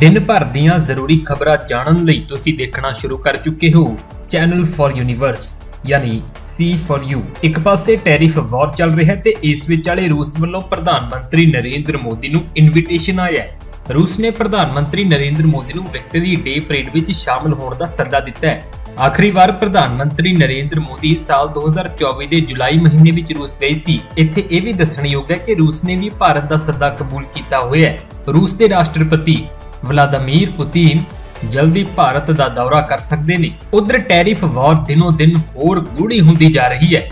ਦਿਨ ਭਰ ਦੀਆਂ ਜ਼ਰੂਰੀ ਖਬਰਾਂ ਜਾਣਨ ਲਈ ਤੁਸੀਂ ਦੇਖਣਾ ਸ਼ੁਰੂ ਕਰ ਚੁੱਕੇ ਹੋ। ਚੈਨਲ ਫॉर ਯੂਨੀਵਰਸ ਯਾਨੀ C ਫॉर ਯੂ ਇੱਕ ਪਾਸੇ ਟੈਰਿਫ ਵਾਰ ਚੱਲ ਰਿਹਾ ਹੈ ਤੇ ਇਸ ਵਿਚਾਲੇ ਰੂਸ ਵੱਲੋਂ ਪ੍ਰਧਾਨ ਮੰਤਰੀ ਨਰਿੰਦਰ ਮੋਦੀ ਨੂੰ ਇਨਵੀਟੇਸ਼ਨ ਆਇਆ ਹੈ। ਰੂਸ ਨੇ ਪ੍ਰਧਾਨ ਮੰਤਰੀ ਨਰਿੰਦਰ ਮੋਦੀ ਨੂੰ ਵਿਕਟਰੀ ਡੇ ਪਰੇਡ ਵਿੱਚ ਸ਼ਾਮਲ ਹੋਣ ਦਾ ਸੱਦਾ ਦਿੱਤਾ ਹੈ। ਆਖਰੀ ਵਾਰ ਪ੍ਰਧਾਨ ਮੰਤਰੀ ਨਰਿੰਦਰ ਮੋਦੀ ਸਾਲ 2024 ਦੇ ਜੁਲਾਈ ਮਹੀਨੇ ਵਿੱਚ ਰੂਸ ਗਏ ਸੀ। ਇੱਥੇ ਇਹ ਵੀ ਦੱਸਣਯੋਗ ਹੈ ਕਿ ਰੂਸ ਨੇ ਵੀ ਭਾਰਤ ਦਾ ਸੱਦਾ ਕਬੂਲ ਕੀਤਾ ਹੋਇਆ ਹੈ। ਰੂਸ ਦੇ ਰਾਸ਼ਟਰਪਤੀ ਵਲਾਦੀਮੀਰ ਪੁਤਿਨ ਜਲਦੀ ਭਾਰਤ ਦਾ ਦੌਰਾ ਕਰ ਸਕਦੇ ਨੇ। ਉਧਰ ਟੈਰਿਫ ਵਾਰ ਦਿਨੋ ਦਿਨ ਹੋਰ ਗੂੜੀ ਹੁੰਦੀ ਜਾ ਰਹੀ ਹੈ।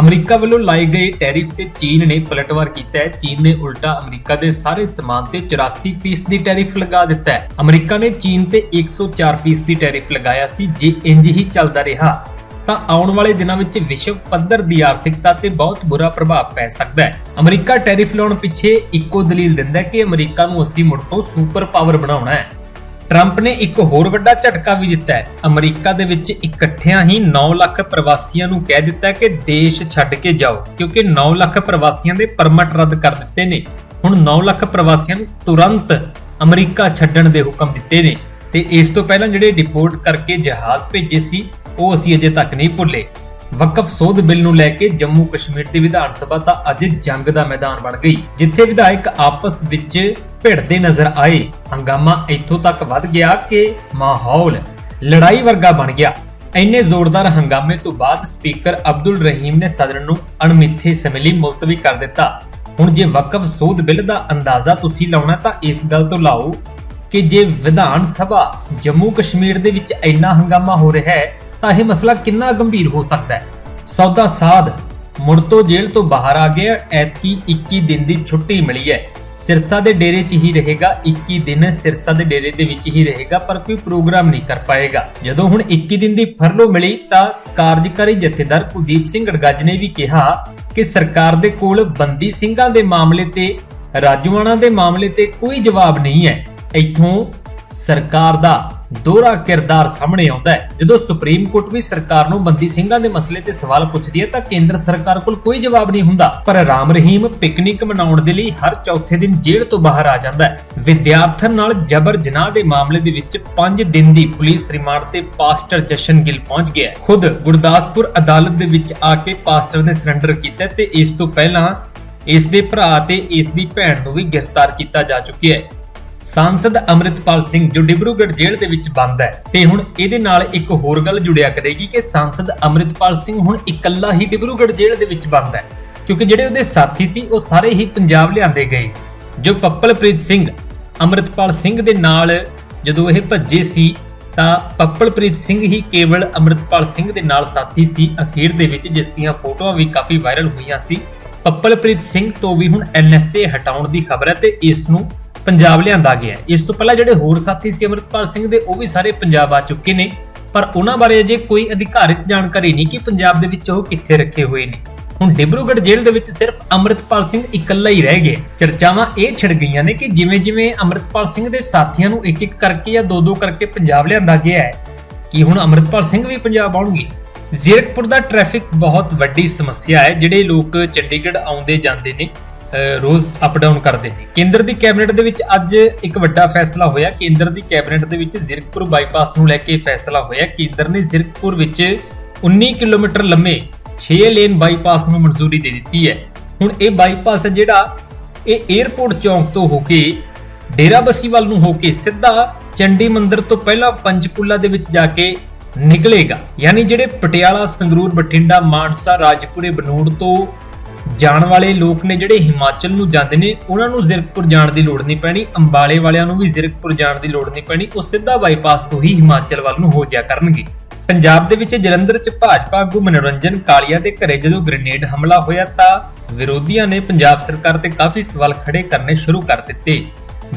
ਅਮਰੀਕਾ ਵੱਲੋਂ ਲਾਏ ਗਏ ਟੈਰਿਫ ਤੇ ਚੀਨ ਨੇ ਪਲਟਵਾਰ ਕੀਤਾ ਹੈ। ਚੀਨ ਨੇ ਉਲਟਾ ਅਮਰੀਕਾ ਦੇ ਸਾਰੇ ਸਮਾਨ ਤੇ 84% ਦੀ ਟੈਰਿਫ ਲਗਾ ਦਿੱਤਾ ਹੈ। ਅਮਰੀਕਾ ਨੇ ਚੀਨ ਤੇ 104% ਦੀ ਟੈਰਿਫ ਲਗਾਇਆ ਸੀ, ਜੇ ਇੰਜ ਹੀ ਚੱਲਦਾ ਰਿਹਾ। ਤਾਂ ਆਉਣ ਵਾਲੇ ਦਿਨਾਂ ਵਿੱਚ ਵਿਸ਼ਵ ਪੱਧਰ ਦੀ ਆਰਥਿਕਤਾ ਤੇ ਬਹੁਤ ਬੁਰਾ ਪ੍ਰਭਾਵ ਪੈ ਸਕਦਾ ਹੈ। ਅਮਰੀਕਾ ਟੈਰਿਫ ਲਾਉਣ ਪਿੱਛੇ ਇੱਕੋ ਦਲੀਲ ਦਿੰਦਾ ਹੈ ਕਿ ਅਮਰੀਕਾ ਨੂੰ ਅਸੀਂ ਮੁੜ ਤੋਂ ਸੁਪਰ ਪਾਵਰ ਬਣਾਉਣਾ ਹੈ। ਟਰੰਪ ਨੇ ਇੱਕ ਹੋਰ ਵੱਡਾ ਝਟਕਾ ਵੀ ਦਿੱਤਾ ਹੈ। ਅਮਰੀਕਾ ਦੇ ਵਿੱਚ ਇਕੱਠਿਆਂ ਹੀ 9 ਲੱਖ ਪ੍ਰਵਾਸੀਆਂ ਨੂੰ ਕਹਿ ਦਿੱਤਾ ਕਿ ਦੇਸ਼ ਛੱਡ ਕੇ ਜਾਓ, ਕਿਉਂਕਿ 9 ਲੱਖ ਪ੍ਰਵਾਸੀਆਂ ਦੇ ਪਰਮਿਟ ਰੱਦ ਕਰ ਦਿੱਤੇ ਨੇ। ਹੁਣ 9 ਲੱਖ ਪ੍ਰਵਾਸੀਆਂ ਨੂੰ ਤੁਰੰਤ ਅਮਰੀਕਾ ਛੱਡਣ ਦੇ ਹੁਕਮ ਦਿੱਤੇ ਨੇ। ਤੇ ਇਸ ਤੋਂ ਪਹਿਲਾਂ ਜਿਹੜੇ ਡਿਪੋਰਟ ਕਰਕੇ ਜਹਾਜ਼ ਭੇਜੇ ਸੀ ਉਹ ਅਸੀਂ ਅਜੇ ਤੱਕ ਨਹੀਂ ਭੁੱਲੇ। ਵਕਫ ਸੋਧ ਬਿੱਲ ਨੂੰ ਲੈ ਕੇ ਜੰਮੂ ਕਸ਼ਮੀਰ ਦੀ ਵਿਧਾਨ ਸਭਾ ਤਾਂ ਅੱਜ ਜੰਗ ਦਾ ਮੈਦਾਨ ਬਣ ਗਈ, ਜਿੱਥੇ ਵਿਧਾਇਕ ਆਪਸ ਵਿੱਚ ਭਿੜਦੇ ਨਜ਼ਰ ਆਏ। ਹੰਗਾਮਾ ਇੱਥੋਂ ਤੱਕ ਵੱਧ ਗਿਆ ਕਿ ਮਾਹੌਲ ਲੜਾਈ ਵਰਗਾ ਬਣ ਗਿਆ। ਇੰਨੇ ਜ਼ੋਰਦਾਰ ਹੰਗਾਮੇ ਤੋਂ ਬਾਅਦ ਸਪੀਕਰ ਅਬਦੁਲ ਰਹੀਮ ਨੇ ਸਦਨ ਨੂੰ ਅਣਮਿੱਥੇ ਸਮੇਂ ਲਈ ਮੁਲਤਵੀ ਕਰ ਦਿੱਤਾ। ਹੁਣ ਜੇ ਵਕਫ ਸੋਧ ਬਿੱਲ ਦਾ ਅੰਦਾਜ਼ਾ ਤੁਸੀਂ ਲਾਉਣਾ ਤਾਂ ਇਸ ਗੱਲ ਤੋਂ ਲਾਓ ਕਿ ਜੇ ਵਿਧਾਨ ਸਭਾ ਜੰਮੂ ਕਸ਼ਮੀਰ ਦੇ ਵਿੱਚ ਇੰਨਾ ਹੰਗਾਮਾ ਹੋ ਰਿਹਾ ਹੈ ਤਾਂ ਇਹ ਮਸਲਾ ਕਿੰਨਾ ਗੰਭੀਰ ਹੋ ਸਕਦਾ ਹੈ? ਸੌਦਾ ਸਾਧ, ਮੁੜ ਤੋਂ ਜੇਲ੍ਹ ਤੋਂ ਬਾਹਰ ਆ ਗਿਆ, ਐਤਕੀ 21 ਦਿਨ ਦੀ ਛੁੱਟੀ ਮਿਲੀ ਹੈ। ਸਿਰਸਾ ਦੇ ਡੇਰੇ 'ਚ ਹੀ ਰਹੇਗਾ 21 ਦਿਨ ਸਿਰਸਾ ਦੇ ਡੇਰੇ ਦੇ ਵਿੱਚ ਹੀ ਰਹੇਗਾ, ਪਰ ਕੋਈ ਪ੍ਰੋਗਰਾਮ ਨਹੀਂ ਕਰ ਪਾਏਗਾ। ਜਦੋਂ ਹੁਣ 21 ਦਿਨ ਦੀ ਫਰਲੋ ਮਿਲੀ ਤਾਂ ਕਾਰਜਕਾਰੀ ਜਥੇਦਾਰ ਕੁਲਦੀਪ ਸਿੰਘ ਗੜਗੱਜ ਨੇ ਵੀ ਕਿਹਾ ਕਿ ਸਰਕਾਰ ਦੇ ਕੋਲ ਬੰਦੀ ਸਿੰਘਾਂ ਦੇ ਮਾਮਲੇ ਤੇ, ਰਾਜੂਆਣਾ ਦੇ ਮਾਮਲੇ ਤੇ ਕੋਈ ਜਵਾਬ ਨਹੀਂ ਹੈ। ਇੱਥੋਂ ਸਰਕਾਰ ਦਾ ਦੋਹਰਾ ਕਿਰਦਾਰ ਸਾਹਮਣੇ ਆਉਂਦਾ ਹੈ। ਜਦੋਂ ਸੁਪਰੀਮ ਕੋਰਟ ਵੀ ਸਰਕਾਰ ਨੂੰ ਬੰਦੀ ਸਿੰਘਾਂ ਦੇ ਮਸਲੇ ਤੇ ਸਵਾਲ ਪੁੱਛਦੀ ਹੈ ਤਾਂ ਕੇਂਦਰ ਸਰਕਾਰ ਕੋਲ ਕੋਈ ਜਵਾਬ ਨਹੀਂ ਹੁੰਦਾ। ਪਰ ਰਾਮ ਰਹੀਮ ਪਿਕਨਿਕ ਮਨਾਉਣ ਦੇ ਲਈ ਹਰ ਚੌਥੇ ਦਿਨ ਜੇਲ੍ਹ ਤੋਂ ਬਾਹਰ ਆ ਜਾਂਦਾ ਹੈ। ਵਿਦਿਆਰਥਣ ਨਾਲ ਜਬਰ ਜਨਾਹ ਦੇ ਮਾਮਲੇ ਦੇ ਵਿੱਚ 5 ਦਿਨ ਦੀ ਪੁਲਿਸ ਰਿਮਾਂਡ ਤੇ ਪਾਸਟਰ ਜਸ਼ਨ ਗਿੱਲ ਪਹੁੰਚ ਗਿਆ ਖੁਦ ਗੁਰਦਾਸਪੁਰ ਅਦਾਲਤ ਦੇ ਵਿੱਚ ਆ ਕੇ ਪਾਸਟਰ ਨੇ ਸਰੈਂਡਰ ਕੀਤਾ ਤੇ ਇਸ ਤੋਂ ਪਹਿਲਾਂ ਇਸ ਦੇ ਭਰਾ ਤੇ ਇਸ ਦੀ ਭੈਣ ਨੂੰ ਵੀ ਗ੍ਰਿਫਤਾਰ ਕੀਤਾ ਜਾ ਚੁੱਕਿਆ ਹੈ। ਸਾਂਸਦ ਅਮਰਿਤਪਾਲ ਸਿੰਘ ਜੋ ਡਿਬਰੂਗੜ੍ਹ ਜੇਲ੍ਹ ਦੇ ਵਿੱਚ ਬੰਦ ਹੈ ਤੇ ਹੁਣ ਇਹਦੇ ਨਾਲ ਇੱਕ ਹੋਰ ਗੱਲ ਜੁੜਿਆ ਕਰੇਗੀ ਕਿ ਸਾਂਸਦ ਅਮਰਿਤਪਾਲ ਸਿੰਘ ਹੁਣ ਇਕੱਲਾ ਹੀ ਡਿਬਰੂਗੜ੍ਹ ਜੇਲ੍ਹ ਦੇ ਵਿੱਚ ਬੰਦ ਹੈ, ਕਿਉਂਕਿ ਜਿਹੜੇ ਉਹਦੇ ਸਾਥੀ ਸੀ ਉਹ ਸਾਰੇ ਹੀ ਪੰਜਾਬ ਲਿਆਂਦੇ ਗਏ। ਜੋ ਪੱਪਲਪ੍ਰੀਤ ਸਿੰਘ ਅਮਰਿਤਪਾਲ ਸਿੰਘ ਦੇ ਨਾਲ ਜਦੋਂ ਇਹ ਭੱਜੇ ਸੀ, ਤਾਂ ਪੱਪਲਪ੍ਰੀਤ ਸਿੰਘ ਹੀ ਕੇਵਲ ਅਮਰਿਤਪਾਲ ਸਿੰਘ ਦੇ ਨਾਲ ਸਾਥੀ ਸੀ। ਅਖੀਰ ਦੇ ਵਿੱਚ ਜਿਸ ਦੀਆਂ ਫੋਟੋਆਂ ਵੀ ਕਾਫੀ ਵਾਇਰਲ ਹੋਈਆਂ ਸੀ, ਪੱਪਲਪ੍ਰੀਤ ਸਿੰਘ ਤੋਂ ਵੀ ਹੁਣ ਐਨਐਸਏ ਹਟਾਉਣ ਦੀ ਖਬਰ ਹੈ ਤੇ ਇਸ ਨੂੰ ਪੰਜਾਬ ਲਿਆਂਦਾ ਗਿਆ ਇਸ ਤੋਂ ਪਹਿਲਾਂ ਜਿਹੜੇ ਹੋਰ ਸਾਥੀ ਸੀ ਅਮਰਿਤਪਾਲ ਸਿੰਘ ਦੇ, ਉਹ ਵੀ ਸਾਰੇ ਪੰਜਾਬ ਆ ਚੁੱਕੇ ਨੇ। ਪਰ ਉਹਨਾਂ ਬਾਰੇ ਅਜੇ ਕੋਈ ਅਧਿਕਾਰਿਤ ਜਾਣਕਾਰੀ ਨਹੀਂ ਕਿ ਪੰਜਾਬ ਦੇ ਵਿੱਚ ਉਹ ਕਿੱਥੇ ਰੱਖੇ ਹੋਏ ਨੇ। ਹੁਣ ਡਿਬਰੂਗੜ੍ਹ ਜੇਲ੍ਹ ਦੇ ਵਿੱਚ ਸਿਰਫ ਅਮਰਿਤਪਾਲ ਸਿੰਘ ਇਕੱਲਾ ਹੀ ਰਹਿ ਗਿਆ ਚਰਚਾਵਾਂ ਇਹ ਛਿੜ ਗਈਆਂ ਨੇ ਕਿ ਜਿਵੇਂ ਜਿਵੇਂ ਅਮਰਿਤਪਾਲ ਸਿੰਘ ਦੇ ਸਾਥੀਆਂ ਨੂੰ ਇੱਕ ਇੱਕ ਕਰਕੇ ਜਾਂ ਦੋ ਦੋ ਕਰਕੇ ਪੰਜਾਬ ਲਿਆਂਦਾ ਗਿਆ ਹੈ, ਕਿ ਹੁਣ ਅਮਰਿਤਪਾਲ ਸਿੰਘ ਵੀ ਪੰਜਾਬ ਆਉਣਗੇ? ਜ਼ੀਰਕਪੁਰ ਦਾ ਟ੍ਰੈਫਿਕ ਬਹੁਤ ਵੱਡੀ ਸਮੱਸਿਆ ਹੈ। ਜਿਹੜੇ ਲੋਕ ਚੰਡੀਗੜ੍ਹ ਆਉਂਦੇ ਜਾਂਦੇ ਨੇ ਰੋਜ਼ ਅਪ ਡਾਊਨ ਕਰਦੇ। ਨੇ ਕੇਂਦਰ ਦੀ ਕੈਬਨਿਟ ਦੇ ਵਿੱਚ ਅੱਜ ਇੱਕ ਵੱਡਾ ਫੈਸਲਾ ਹੋਇਆ। ਕੇਂਦਰ ਦੀ ਕੈਬਨਿਟ ਦੇ ਵਿੱਚ ਜ਼ੀਰਕਪੁਰ ਬਾਈਪਾਸ ਨੂੰ ਲੈ ਕੇ ਫੈਸਲਾ ਹੋਇਆ। ਕੇਂਦਰ ਨੇ ਜ਼ੀਰਕਪੁਰ ਵਿੱਚ 19 ਕਿਲੋਮੀਟਰ ਲੰਮੇ 6 ਲੇਨ ਬਾਈਪਾਸ ਨੂੰ ਮਨਜ਼ੂਰੀ ਦੇ ਦਿੱਤੀ ਹੈ। ਹੁਣ ਇਹ ਬਾਈਪਾਸ ਹੈ ਜਿਹੜਾ ਇਹ 에ਅਰਪੋਰਟ ਚੌਂਕ ਤੋਂ ਹੋ ਕੇ ਡੇਰਾਬੱਸੀ ਵੱਲ ਨੂੰ ਹੋ ਕੇ ਸਿੱਧਾ ਚੰਡੀ ਮੰਦਿਰ ਤੋਂ ਪਹਿਲਾਂ ਪੰਚਕੂਲਾ ਦੇ ਵਿੱਚ ਜਾ ਕੇ ਨਿਕਲੇਗਾ। ਯਾਨੀ ਜਿਹੜੇ ਪਟਿਆਲਾ, ਸੰਗਰੂਰ, ਬਠਿੰਡਾ, ਮਾਨਸਾ, ਰਾਜਪੁਰੇ, ਬਨੂੜ ਤੋਂ ਜਾਣ ਵਾਲੇ ਲੋਕ ਨੇ ਜਿਹੜੇ ਹਿਮਾਚਲ ਨੂੰ ਜਾਂਦੇ ਨੇ, ਉਹਨਾਂ ਨੂੰ ਜ਼ਿਰਕਪੁਰ ਜਾਣ ਦੀ ਲੋੜ ਨਹੀਂ ਪੈਣੀ, ਅੰਬਾਲੇ ਵਾਲਿਆਂ ਨੂੰ ਵੀ ਜ਼ਿਰਕਪੁਰ ਜਾਣ ਦੀ ਲੋੜ ਨਹੀਂ ਪੈਣੀ, ਉਹ ਸਿੱਧਾ ਬਾਈਪਾਸ ਤੋਂ ਹੀ ਹਿਮਾਚਲ ਵੱਲ ਨੂੰ ਹੋ ਜਾ ਕਰਨਗੇ। ਪੰਜਾਬ ਦੇ ਵਿੱਚ ਜਲੰਧਰ 'ਚ ਭਾਜਪਾ ਆਗੂ ਮਨੋਰੰਜਨ ਕਾਲੀਆ ਦੇ ਘਰੇ ਜਦੋਂ ਗ੍ਰੇਨੇਡ ਹਮਲਾ ਹੋਇਆ ਤਾਂ ਵਿਰੋਧੀਆਂ ਨੇ ਪੰਜਾਬ ਸਰਕਾਰ ਤੇ ਕਾਫੀ ਸਵਾਲ ਖੜੇ ਕਰਨੇ ਸ਼ੁਰੂ ਕਰ ਦਿੱਤੇ।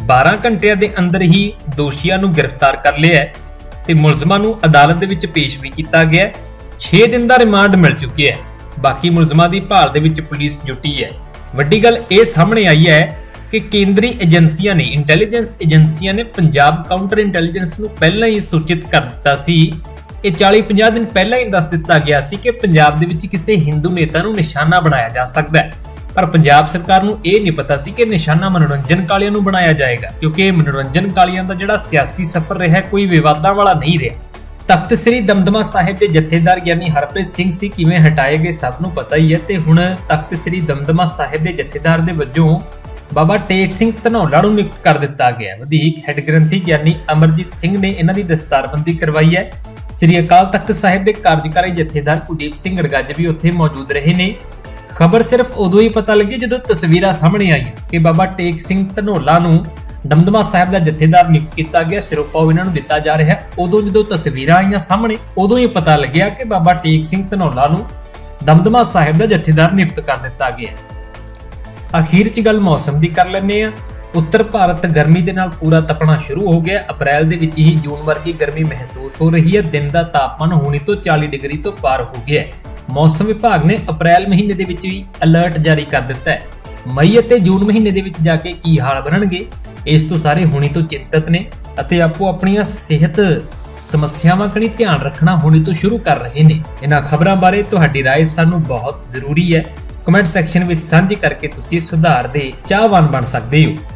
12 ਘੰਟਿਆਂ ਦੇ ਅੰਦਰ ਹੀ ਦੋਸ਼ੀਆਂ ਨੂੰ ਗ੍ਰਿਫਤਾਰ ਕਰ ਲਿਆ ਹੈ ਤੇ ਮੁਲਜ਼ਮਾਂ ਨੂੰ ਅਦਾਲਤ ਦੇ ਵਿੱਚ ਪੇਸ਼ ਵੀ ਕੀਤਾ ਗਿਆ 6 ਦਿਨ ਦਾ ਰਿਮਾਂਡ ਮਿਲ ਚੁੱਕਿਆ ਹੈ। ਬਾਕੀ ਮੁਲਜ਼ਮਾਂ ਦੀ ਭਾਲ ਦੇ ਵਿੱਚ ਪੁਲਿਸ ਜੁਟੀ ਹੈ। ਵੱਡੀ ਗੱਲ ਇਹ ਸਾਹਮਣੇ ਆਈ ਹੈ ਕਿ ਕੇਂਦਰੀ ਏਜੰਸੀਆਂ ਨੇ, ਇੰਟੈਲੀਜੈਂਸ ਏਜੰਸੀਆਂ ਨੇ ਪੰਜਾਬ ਕਾਊਂਟਰ ਇੰਟੈਲੀਜੈਂਸ ਨੂੰ ਪਹਿਲਾਂ ਹੀ ਸੂਚਿਤ ਕਰ ਦਿੱਤਾ ਸੀ। ਇਹ 40-50 ਦਿਨ ਪਹਿਲਾਂ ਹੀ ਦੱਸ ਦਿੱਤਾ ਗਿਆ ਸੀ ਕਿ ਪੰਜਾਬ ਦੇ ਵਿੱਚ ਕਿਸੇ ਹਿੰਦੂ ਨੇਤਾ ਨੂੰ ਨਿਸ਼ਾਨਾ ਬਣਾਇਆ ਜਾ ਸਕਦਾ ਹੈ। ਪਰ ਪੰਜਾਬ ਸਰਕਾਰ ਨੂੰ ਇਹ ਨਹੀਂ ਪਤਾ ਸੀ ਕਿ ਨਿਸ਼ਾਨਾ ਮਨੋਰੰਜਨ ਕਾਲੀਆਂ ਨੂੰ ਬਣਾਇਆ ਜਾਏਗਾ, ਕਿਉਂਕਿ ਮਨੋਰੰਜਨ ਕਾਲੀਆਂ ਦਾ ਜਿਹੜਾ ਸਿਆਸੀ ਸਫ਼ਰ ਰਿਹਾ, ਕੋਈ ਵਿਵਾਦਾਂ ਵਾਲਾ ਨਹੀਂ ਰਿਹਾ। ਤਖਤ ਸ੍ਰੀ ਦਮਦਮਾ ਸਾਹਿਬ ਦੇ ਜਥੇਦਾਰ ਗਿਆਨੀ ਹਰਪ੍ਰੀਤ ਸਿੰਘ ਸੀ ਕਿਵੇਂ ਹਟਾਏ ਗਏ ਸਭ ਨੂੰ ਪਤਾ ਹੀ ਹੈ ਤੇ ਹੁਣ ਤਖਤ ਸ੍ਰੀ ਦਮਦਮਾ ਸਾਹਿਬ ਦੇ ਜਥੇਦਾਰ ਦੇ ਵਜੋਂ ਬਾਬਾ ਟੇਕ ਸਿੰਘ ਧਨੌਲਾ ਨੂੰ ਨਿਯੁਕਤ ਕਰ ਦਿੱਤਾ ਗਿਆ। ਵਧੀਕ ਹੈੱਡ ਗ੍ਰੰਥੀ ਗਿਆਨੀ ਅਮਰਜੀਤ ਸਿੰਘ ਨੇ ਇਹਨਾਂ ਦੀ ਦਸਤਾਰਬੰਦੀ ਕਰਵਾਈ ਹੈ। ਸ੍ਰੀ ਅਕਾਲ ਤਖਤ ਸਾਹਿਬ ਦੇ ਕਾਰਜਕਾਰੀ ਜਥੇਦਾਰ ਕੁਲਦੀਪ ਸਿੰਘ ਗੜਗੱਜ ਵੀ ਉੱਥੇ ਮੌਜੂਦ ਰਹੇ ਨੇ। ਖਬਰ ਸਿਰਫ ਉਦੋਂ ਹੀ ਪਤਾ ਲੱਗੀ ਜਦੋਂ ਤਸਵੀਰਾਂ ਸਾਹਮਣੇ ਆਈਆਂ ਕਿ ਬਾਬਾ ਟੇਕ ਸਿੰਘ ਧਨੌਲਾ ਨੂੰ ਦਮਦਮਾ ਸਾਹਿਬ ਦਾ ਜਥੇਦਾਰ ਨਿਯੁਕਤ ਕੀਤਾ ਗਿਆ ਸਿਰੋਪਾਓ ਇਹਨਾਂ ਨੂੰ ਦਿੱਤਾ ਜਾ ਰਿਹਾ। ਹੈ। ਉਦੋਂ ਜਦੋਂ ਤਸਵੀਰਾਂ ਆਈਆਂ ਸਾਹਮਣੇ, ਉਦੋਂ ਹੀ ਪਤਾ ਲੱਗਿਆ ਕਿ ਬਾਬਾ ਟੇਕ ਸਿੰਘ ਧਨੌਲਾ ਨੂੰ ਦਮਦਮਾ ਸਾਹਿਬ ਦਾ ਜਥੇਦਾਰ ਨਿਯੁਕਤ ਕਰ ਦਿੱਤਾ ਗਿਆ। ਅਖੀਰ 'ਚ ਗੱਲ ਮੌਸਮ ਦੀ ਕਰ ਲੈਂਦੇ ਆ ਉੱਤਰ ਭਾਰਤ ਗਰਮੀ ਦੇ ਨਾਲ ਪੂਰਾ ਤਪਣਾ ਸ਼ੁਰੂ ਹੋ ਗਿਆ। ਅਪ੍ਰੈਲ ਦੇ ਵਿੱਚ ਹੀ ਜੂਨ ਵਰਗੀ ਗਰਮੀ ਮਹਿਸੂਸ ਹੋ ਰਹੀ ਹੈ। ਦਿਨ ਦਾ ਤਾਪਮਾਨ ਹੁਣੀ ਤੋਂ 40 ਡਿਗਰੀ ਤੋਂ ਪਾਰ ਹੋ ਗਿਆ ਮੌਸਮ ਵਿਭਾਗ ਨੇ ਅਪ੍ਰੈਲ ਮਹੀਨੇ ਦੇ ਵਿੱਚ ਵੀ ਅਲਰਟ ਜਾਰੀ ਕਰ ਦਿੱਤਾ ਹੈ। ਮਈ ਅਤੇ ਜੂਨ ਮਹੀਨੇ ਦੇ ਵਿੱਚ ਜਾ ਕੇ ਕੀ ਹਾਲ ਬਣਨਗੇ? ਇਸ ਤੋਂ ਸਾਰੇ ਹੁਣੀ ਤੋਂ ਚਿੰਤਤ ਨੇ ਅਤੇ ਆਪੋ ਆਪਣੀਆਂ ਸਿਹਤ ਸਮੱਸਿਆਵਾਂ ਕਣੀ ਧਿਆਨ ਰੱਖਣਾ ਹੁਣੇ ਤੋਂ ਸ਼ੁਰੂ ਕਰ ਰਹੇ ਨੇ ਇਹਨਾਂ ਖਬਰਾਂ ਬਾਰੇ ਤੁਹਾਡੀ رائے ਸਾਨੂੰ ਬਹੁਤ ਜ਼ਰੂਰੀ ਹੈ ਕਮੈਂਟ ਸੈਕਸ਼ਨ ਵਿੱਚ ਸਾਂਝੀ ਕਰਕੇ ਤੁਸੀਂ ਸੁਧਾਰ ਦੇ ਚਾਹਵਾਨ ਬਣ ਸਕਦੇ ਹੋ